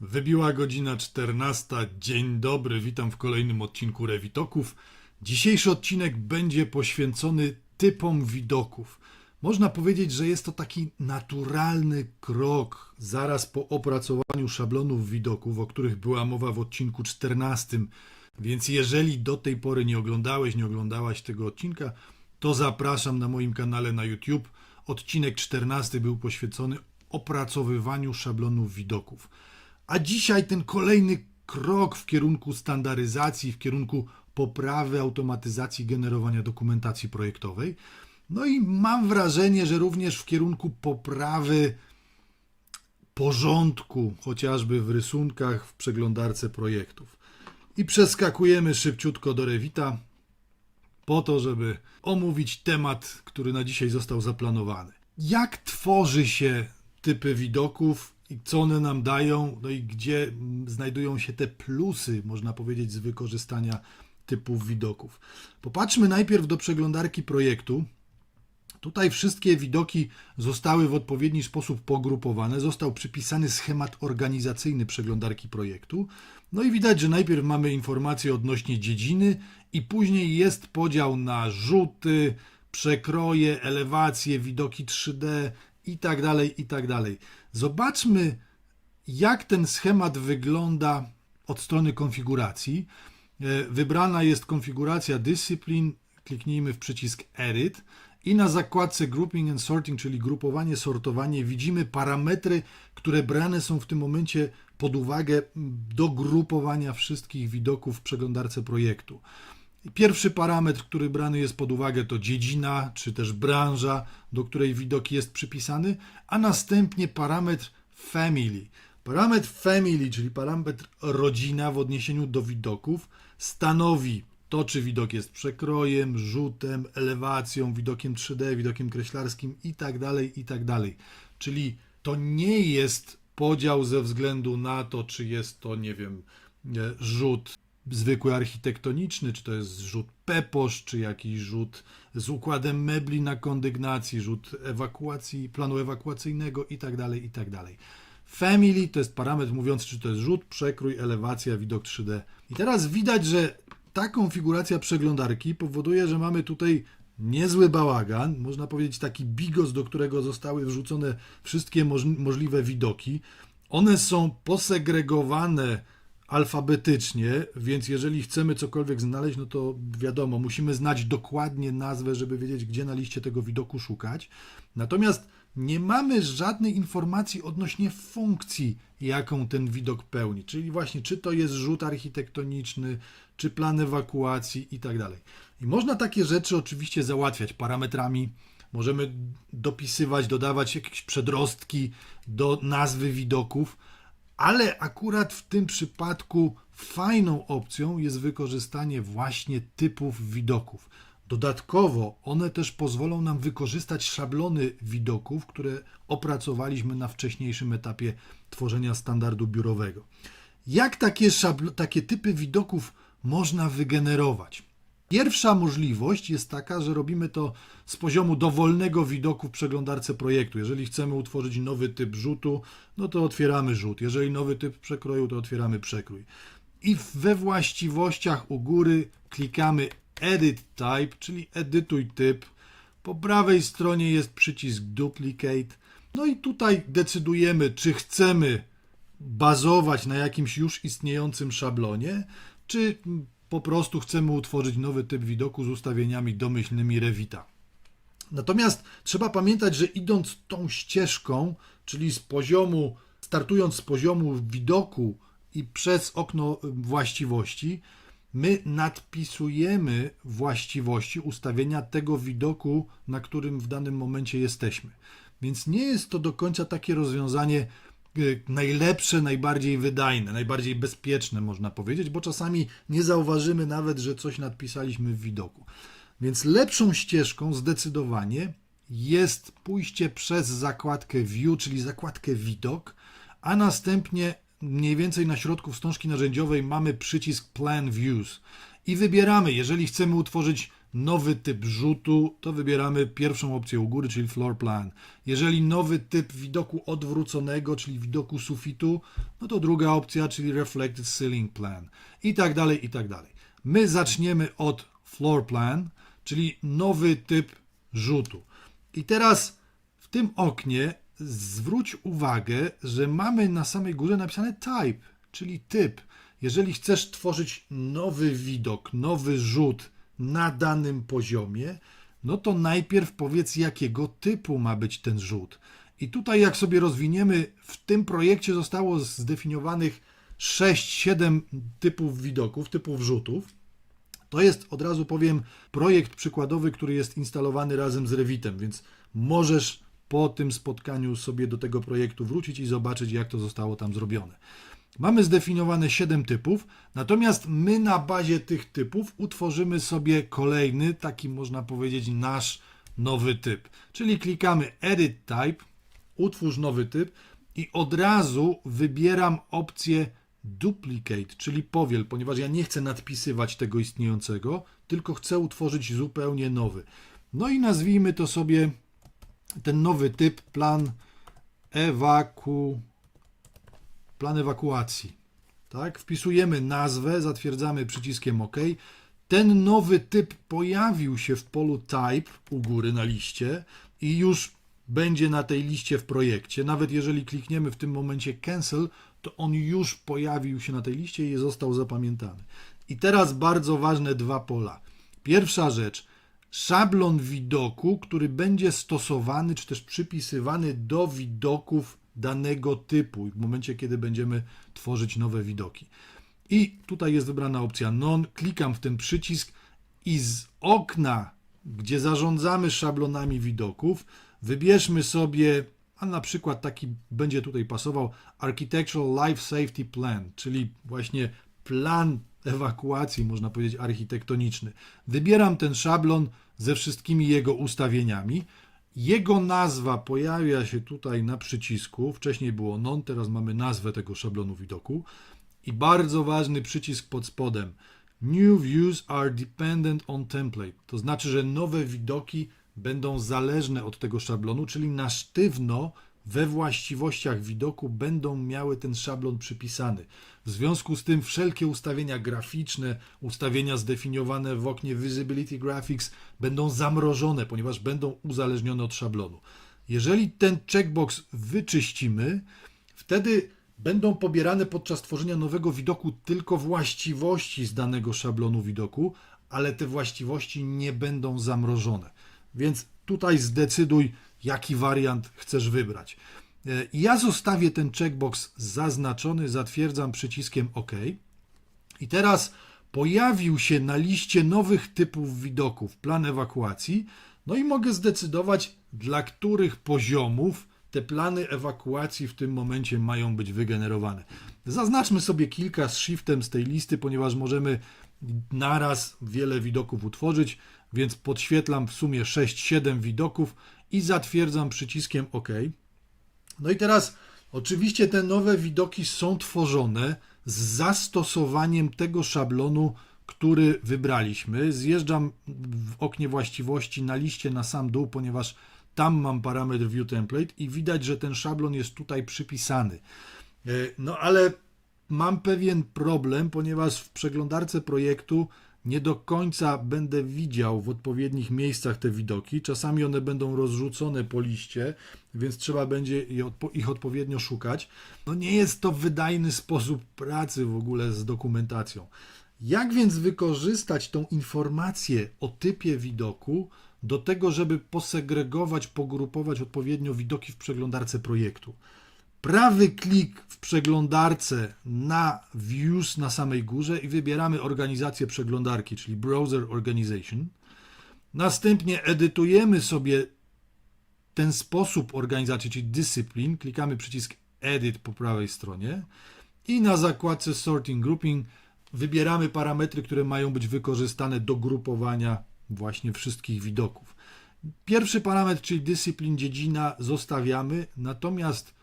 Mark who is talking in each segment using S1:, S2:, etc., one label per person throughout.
S1: Wybiła godzina 14. Dzień dobry, witam w kolejnym odcinku Rewitoków. Dzisiejszy odcinek będzie poświęcony typom widoków. Można powiedzieć, że jest to taki naturalny krok zaraz po opracowaniu szablonów widoków, o których była mowa w odcinku 14. Więc jeżeli do tej pory nie oglądałeś, nie oglądałaś tego odcinka, to zapraszam na moim kanale na YouTube. Odcinek 14 był poświęcony opracowywaniu szablonów widoków. A dzisiaj ten kolejny krok w kierunku standaryzacji, w kierunku poprawy automatyzacji generowania dokumentacji projektowej. No i mam wrażenie, że również w kierunku poprawy porządku, chociażby w rysunkach w przeglądarce projektów. I przeskakujemy szybciutko do Revita po to, żeby omówić temat, który na dzisiaj został zaplanowany. Jak tworzy się typy widoków i co one nam dają, no i gdzie mm, znajdują się te plusy, można powiedzieć, z wykorzystania typów widoków. Popatrzmy najpierw do przeglądarki projektu. Tutaj wszystkie widoki zostały w odpowiedni sposób pogrupowane. Został przypisany schemat organizacyjny przeglądarki projektu. No i widać, że najpierw mamy informacje odnośnie dziedziny i później jest podział na rzuty, przekroje, elewacje, widoki 3D i tak dalej, i tak dalej. Zobaczmy, jak ten schemat wygląda od strony konfiguracji. E, Wybrana jest konfiguracja Discipline. Kliknijmy w przycisk Edit i na zakładce Grouping and Sorting, czyli grupowanie, sortowanie, widzimy parametry, które brane są w tym momencie pod uwagę do grupowania wszystkich widoków w przeglądarce projektu. Pierwszy parametr, który brany jest pod uwagę, to dziedzina, czy też branża, do której widok jest przypisany, a następnie parametr family. Parametr family, czyli parametr rodzina w odniesieniu do widoków, stanowi to, czy widok jest przekrojem, rzutem, elewacją, widokiem 3D, widokiem kreślarskim i tak dalej, i tak. Czyli to nie jest podział ze względu na to, czy jest to, nie wiem, e, rzut zwykły architektoniczny, czy to jest rzut peposz, czy jakiś rzut z układem mebli na kondygnacji, rzut ewakuacji, planu ewakuacyjnego i tak dalej, i tak. Family to jest parametr mówiący, czy to jest rzut, przekrój, elewacja, widok 3D. I teraz widać, że ta konfiguracja przeglądarki powoduje, że mamy tutaj niezły bałagan, można powiedzieć taki bigos, do którego zostały wrzucone wszystkie moż- możliwe widoki. One są posegregowane alfabetycznie, więc jeżeli chcemy cokolwiek znaleźć, no to wiadomo, musimy znać dokładnie nazwę, żeby wiedzieć, gdzie na liście tego widoku szukać. Natomiast nie mamy żadnej informacji odnośnie funkcji, jaką ten widok pełni, czyli właśnie czy to jest rzut architektoniczny, czy plan ewakuacji i tak dalej. I można takie rzeczy oczywiście załatwiać parametrami, możemy dopisywać, dodawać jakieś przedrostki do nazwy widoków, ale akurat w tym przypadku fajną opcją jest wykorzystanie właśnie typów widoków. Dodatkowo one też pozwolą nam wykorzystać szablony widoków, które opracowaliśmy na wcześniejszym etapie tworzenia standardu biurowego. Jak takie, takie typy widoków można wygenerować? Pierwsza możliwość jest taka, że robimy to z poziomu dowolnego widoku w przeglądarce projektu. Jeżeli chcemy utworzyć nowy typ rzutu, no to otwieramy rzut. Jeżeli nowy typ przekroju, to otwieramy przekrój. I we właściwościach u góry klikamy Edit Type, czyli edytuj typ. Po prawej stronie jest przycisk Duplicate. No i tutaj decydujemy, czy chcemy bazować na jakimś już istniejącym szablonie, czy po prostu chcemy utworzyć nowy typ widoku z ustawieniami domyślnymi Revita. Natomiast trzeba pamiętać, że idąc tą ścieżką, czyli z poziomu, startując z poziomu widoku i przez okno właściwości, my nadpisujemy właściwości ustawienia tego widoku, na którym w danym momencie jesteśmy. Więc nie jest to do końca takie rozwiązanie najlepsze, najbardziej wydajne, najbardziej bezpieczne, można powiedzieć, bo czasami nie zauważymy nawet, że coś nadpisaliśmy w widoku. Więc lepszą ścieżką zdecydowanie jest pójście przez zakładkę View, czyli zakładkę Widok, a następnie mniej więcej na środku wstążki narzędziowej mamy przycisk Plan Views i wybieramy, jeżeli chcemy utworzyć nowy typ rzutu, to wybieramy pierwszą opcję u góry, czyli floor plan. Jeżeli nowy typ widoku odwróconego, czyli widoku sufitu, no to druga opcja, czyli reflected ceiling plan. I tak dalej, i tak dalej. My zaczniemy od floor plan, czyli nowy typ rzutu. I teraz w tym oknie zwróć uwagę, że mamy na samej górze napisane type, czyli typ. Jeżeli chcesz tworzyć nowy widok, nowy rzut na danym poziomie, no to najpierw powiedz, jakiego typu ma być ten rzut. I tutaj, jak sobie rozwiniemy, w tym projekcie zostało zdefiniowanych 6-7 typów widoków, typów rzutów. To jest, od razu powiem, projekt przykładowy, który jest instalowany razem z Revitem, więc możesz po tym spotkaniu sobie do tego projektu wrócić i zobaczyć, jak to zostało tam zrobione. Mamy zdefiniowane 7 typów, natomiast my na bazie tych typów utworzymy sobie kolejny, taki można powiedzieć, nasz nowy typ. Czyli klikamy Edit Type, utwórz nowy typ i od razu wybieram opcję Duplicate, czyli powiel, ponieważ ja nie chcę nadpisywać tego istniejącego, tylko chcę utworzyć zupełnie nowy. No i nazwijmy to sobie ten nowy typ plan ewaku plan ewakuacji. Tak? Wpisujemy nazwę, zatwierdzamy przyciskiem OK. Ten nowy typ pojawił się w polu Type u góry na liście i już będzie na tej liście w projekcie. Nawet jeżeli klikniemy w tym momencie Cancel, to on już pojawił się na tej liście i został zapamiętany. I teraz bardzo ważne dwa pola. Pierwsza rzecz, szablon widoku, który będzie stosowany czy też przypisywany do widoków danego typu w momencie, kiedy będziemy tworzyć nowe widoki. I tutaj jest wybrana opcja Non, klikam w ten przycisk i z okna, gdzie zarządzamy szablonami widoków, wybierzmy sobie, a na przykład taki będzie tutaj pasował Architectural Life Safety Plan, czyli właśnie plan ewakuacji, można powiedzieć architektoniczny. Wybieram ten szablon ze wszystkimi jego ustawieniami. Jego nazwa pojawia się tutaj na przycisku. Wcześniej było non, teraz mamy nazwę tego szablonu widoku. I bardzo ważny przycisk pod spodem. New views are dependent on template. To znaczy, że nowe widoki będą zależne od tego szablonu, czyli na sztywno we właściwościach widoku będą miały ten szablon przypisany. W związku z tym wszelkie ustawienia graficzne, ustawienia zdefiniowane w oknie Visibility Graphics będą zamrożone, ponieważ będą uzależnione od szablonu. Jeżeli ten checkbox wyczyścimy, wtedy będą pobierane podczas tworzenia nowego widoku tylko właściwości z danego szablonu widoku, ale te właściwości nie będą zamrożone. Więc tutaj zdecyduj, jaki wariant chcesz wybrać. Ja zostawię ten checkbox zaznaczony, zatwierdzam przyciskiem OK. I teraz pojawił się na liście nowych typów widoków plan ewakuacji, no i mogę zdecydować, dla których poziomów te plany ewakuacji w tym momencie mają być wygenerowane. Zaznaczmy sobie kilka z shiftem z tej listy, ponieważ możemy naraz wiele widoków utworzyć, więc podświetlam w sumie 6-7 widoków i zatwierdzam przyciskiem OK. No i teraz oczywiście te nowe widoki są tworzone z zastosowaniem tego szablonu, który wybraliśmy. Zjeżdżam w oknie właściwości na liście na sam dół, ponieważ tam mam parametr view template i widać, że ten szablon jest tutaj przypisany. E, No ale mam pewien problem, ponieważ w przeglądarce projektu nie do końca będę widział w odpowiednich miejscach te widoki. Czasami one będą rozrzucone po liście, więc trzeba będzie ich odpowiednio szukać. No nie jest to wydajny sposób pracy w ogóle z dokumentacją. Jak więc wykorzystać tą informację o typie widoku do tego, żeby posegregować, pogrupować odpowiednio widoki w przeglądarce projektu? Prawy klik w przeglądarce na Views na samej górze i wybieramy organizację przeglądarki, czyli Browser Organization. Następnie edytujemy sobie ten sposób organizacji, czyli Discipline. Klikamy przycisk Edit po prawej stronie i na zakładce Sorting Grouping wybieramy parametry, które mają być wykorzystane do grupowania właśnie wszystkich widoków. Pierwszy parametr, czyli Discipline dziedzina, zostawiamy, natomiast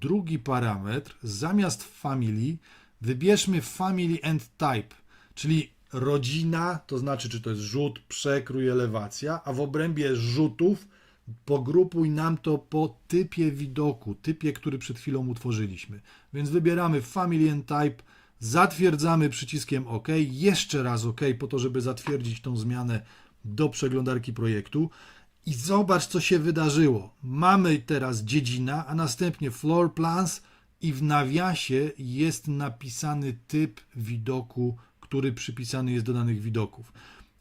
S1: drugi parametr, zamiast family, wybierzmy family and type, czyli rodzina, to znaczy czy to jest rzut, przekrój, elewacja, a w obrębie rzutów pogrupuj nam to po typie widoku, typie, który przed chwilą utworzyliśmy. Więc wybieramy Family and Type, zatwierdzamy przyciskiem OK, jeszcze raz OK, po to, żeby zatwierdzić tą zmianę do przeglądarki projektu. I zobacz, co się wydarzyło. Mamy teraz dziedzina, a następnie floor plans i w nawiasie jest napisany typ widoku, który przypisany jest do danych widoków.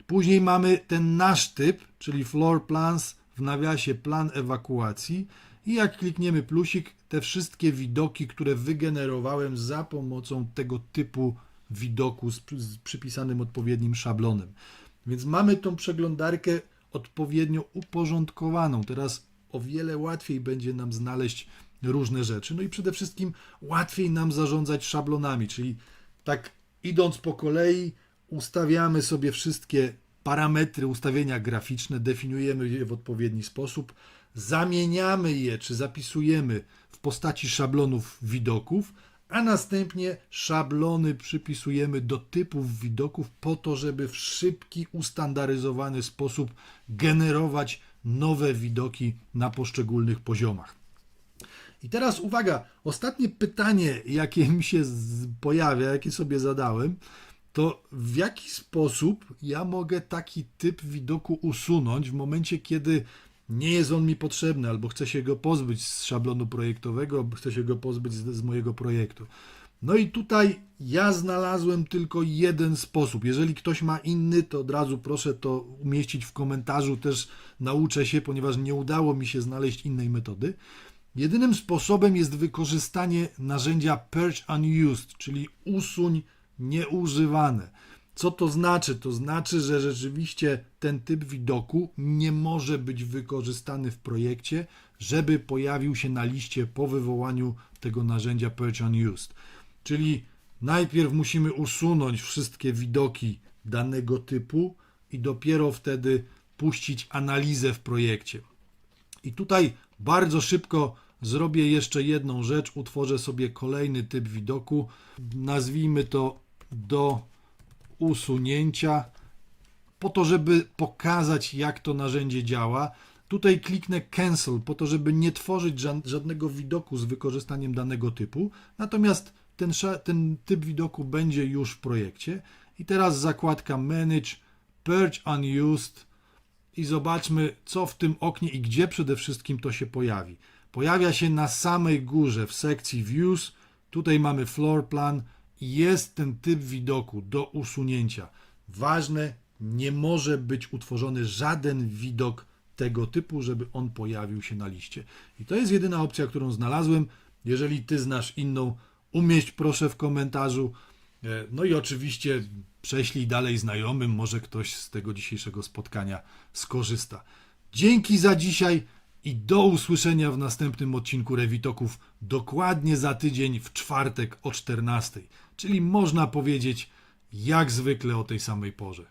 S1: Później mamy ten nasz typ, czyli floor plans, w nawiasie plan ewakuacji i jak klikniemy plusik, te wszystkie widoki, które wygenerowałem za pomocą tego typu widoku z, przypisanym odpowiednim szablonem. Więc mamy tą przeglądarkę odpowiednio uporządkowaną. Teraz o wiele łatwiej będzie nam znaleźć różne rzeczy. No i przede wszystkim łatwiej nam zarządzać szablonami, czyli tak idąc po kolei, ustawiamy sobie wszystkie parametry ustawienia graficzne, definiujemy je w odpowiedni sposób, zamieniamy je czy zapisujemy w postaci szablonów widoków, a następnie szablony przypisujemy do typów widoków po to, żeby w szybki, ustandaryzowany sposób generować nowe widoki na poszczególnych poziomach. I teraz uwaga, ostatnie pytanie, jakie mi się pojawia, jakie sobie zadałem, to w jaki sposób ja mogę taki typ widoku usunąć w momencie, kiedy nie jest on mi potrzebny, albo chcę się go pozbyć z szablonu projektowego, albo chcę się go pozbyć z, z mojego projektu. No i tutaj ja znalazłem tylko jeden sposób. Jeżeli ktoś ma inny, to od razu proszę to umieścić w komentarzu, też nauczę się, ponieważ nie udało mi się znaleźć innej metody. Jedynym sposobem jest wykorzystanie narzędzia Purge Unused, czyli usuń nieużywane. Co to znaczy? To znaczy, że rzeczywiście ten typ widoku nie może być wykorzystany w projekcie, żeby pojawił się na liście po wywołaniu tego narzędzia Purge Unused. Czyli najpierw musimy usunąć wszystkie widoki danego typu i dopiero wtedy puścić analizę w projekcie. I tutaj bardzo szybko zrobię jeszcze jedną rzecz. Utworzę sobie kolejny typ widoku. Nazwijmy to do usunięcia, po to, żeby pokazać, jak to narzędzie działa. Tutaj kliknę Cancel, po to, żeby nie tworzyć ża- żadnego widoku z wykorzystaniem danego typu. Natomiast ten, ten typ widoku będzie już w projekcie. I teraz zakładka Manage, Purge Unused i zobaczmy, co w tym oknie i gdzie przede wszystkim to się pojawi. Pojawia się na samej górze w sekcji Views. Tutaj mamy floor plan jest ten typ widoku do usunięcia. Ważne, nie może być utworzony żaden widok tego typu, żeby on pojawił się na liście. I to jest jedyna opcja, którą znalazłem. Jeżeli ty znasz inną, umieść proszę w komentarzu. E, No i oczywiście prześlij dalej znajomym, może ktoś z tego dzisiejszego spotkania skorzysta. Dzięki za dzisiaj i do usłyszenia w następnym odcinku Rewitoków dokładnie za tydzień w czwartek o 14, czyli można powiedzieć jak zwykle o tej samej porze.